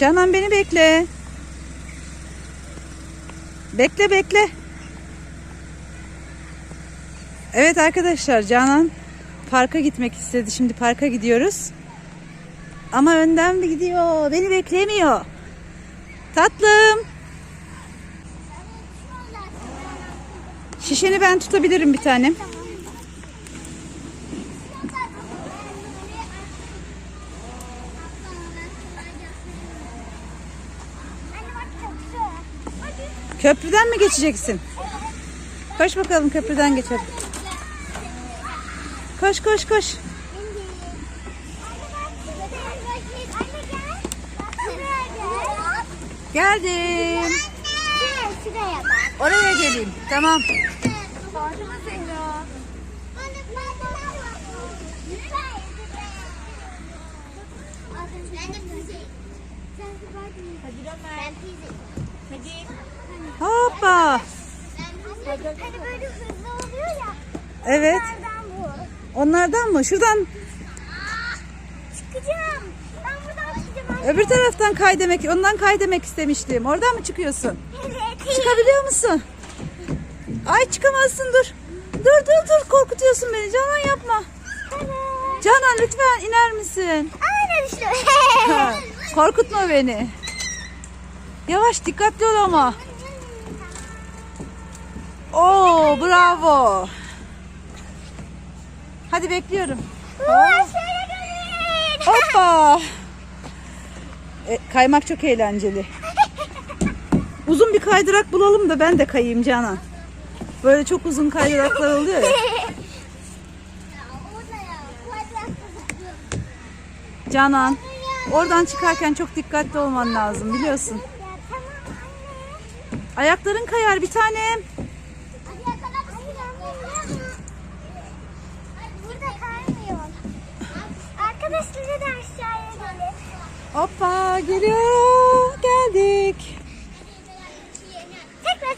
Canan beni bekle. Bekle bekle. Evet arkadaşlar Canan parka gitmek istedi. Şimdi parka gidiyoruz. Ama önden mi gidiyor? Beni beklemiyor. Tatlım. Şişeni ben tutabilirim bir tanem. Anne bak köprü. Hadi. Köprüden mi geçeceksin? Koş bakalım köprüden geçelim. Koş koş koş. Geldim. Oraya geleyim. Tamam. Hoppa. Hani böyle hızlı oluyor ya. Evet. Bu? Onlardan mı? Şuradan Çıkacağım. Ben buradan çıkacağım. öbür taraftan kay demek. Ondan kay demek istemiştim. Oradan mı çıkıyorsun? Evet. Çıkabiliyor musun? Ay çıkamazsın dur. Dur dur dur korkutuyorsun beni. Canan yapma. Canan lütfen iner misin? Aynen işte. Korkutma beni. Yavaş dikkatli ol ama. Oo bravo. Hadi bekliyorum. Dönün. Hoppa. E, kaymak çok eğlenceli. Uzun bir kaydırak bulalım da ben de kayayım Canan. Böyle çok uzun kaydıraklar oluyor ya. Canan, oradan çıkarken çok dikkatli olman lazım biliyorsun. Ayakların kayar bir tanem. Burada kaymıyor. Arkadaşları da aşağıya gelin. Hoppa geliyor. Geldik. Tekrar.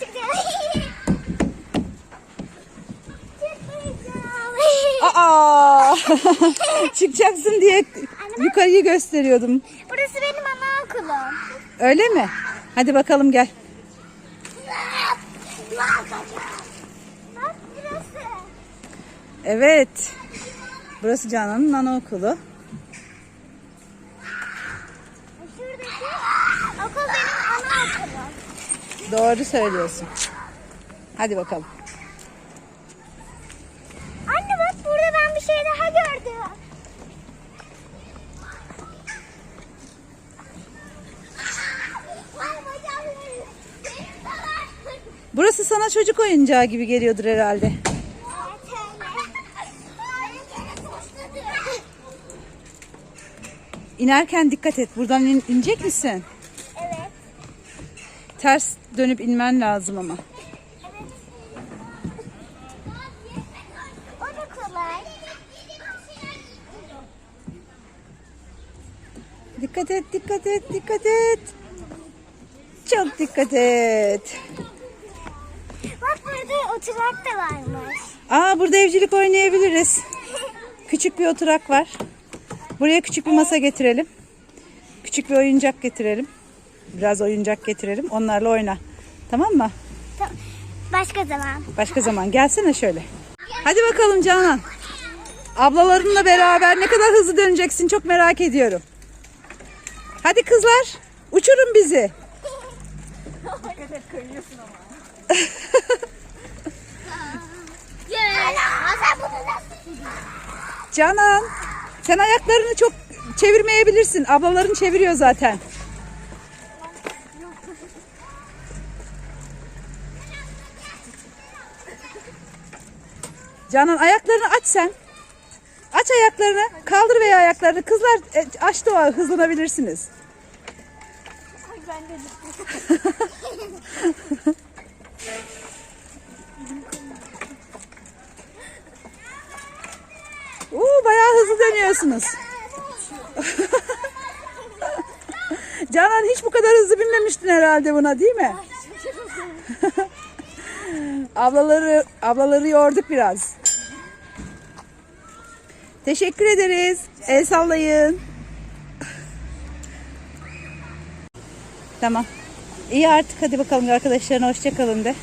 Çıkmayacağım. Aa! Çıkacaksın diye yukarıyı gösteriyordum. Burası benim anaokulum. Öyle mi? Hadi bakalım gel. Bak burası. Evet. Burası Canan'ın anaokulu. Şuradaki okul benim anaokulum. Doğru söylüyorsun. Hadi bakalım. Anne bak burada ben bir şey daha gördüm. Burası sana çocuk oyuncağı gibi geliyordur herhalde. İnerken dikkat et. Buradan in- inecek misin? Evet. Ters dönüp inmen lazım ama. O da kolay. Dikkat et, dikkat et, dikkat et. Çok dikkat et. Oturak da varmış. Aa burada evcilik oynayabiliriz. Küçük bir oturak var. Buraya küçük bir masa getirelim. Küçük bir oyuncak getirelim. Biraz oyuncak getirelim. Onlarla oyna. Tamam mı? Tamam. Başka zaman. Başka zaman gelsene şöyle. Hadi bakalım Canan. Ablalarınla beraber ne kadar hızlı döneceksin çok merak ediyorum. Hadi kızlar uçurun bizi. Sen Canan sen ayaklarını çok çevirmeyebilirsin. Ablaların çeviriyor zaten. Canan ayaklarını aç sen. Aç ayaklarını. Kaldır veya ayaklarını. Kızlar e, açtı o hızlanabilirsiniz. Oo, bayağı hızlı dönüyorsunuz. Canan hiç bu kadar hızlı binmemiştin herhalde buna değil mi? ablaları ablaları yorduk biraz. Teşekkür ederiz. El sallayın. Tamam. İyi artık hadi bakalım arkadaşlarına hoşça kalın de.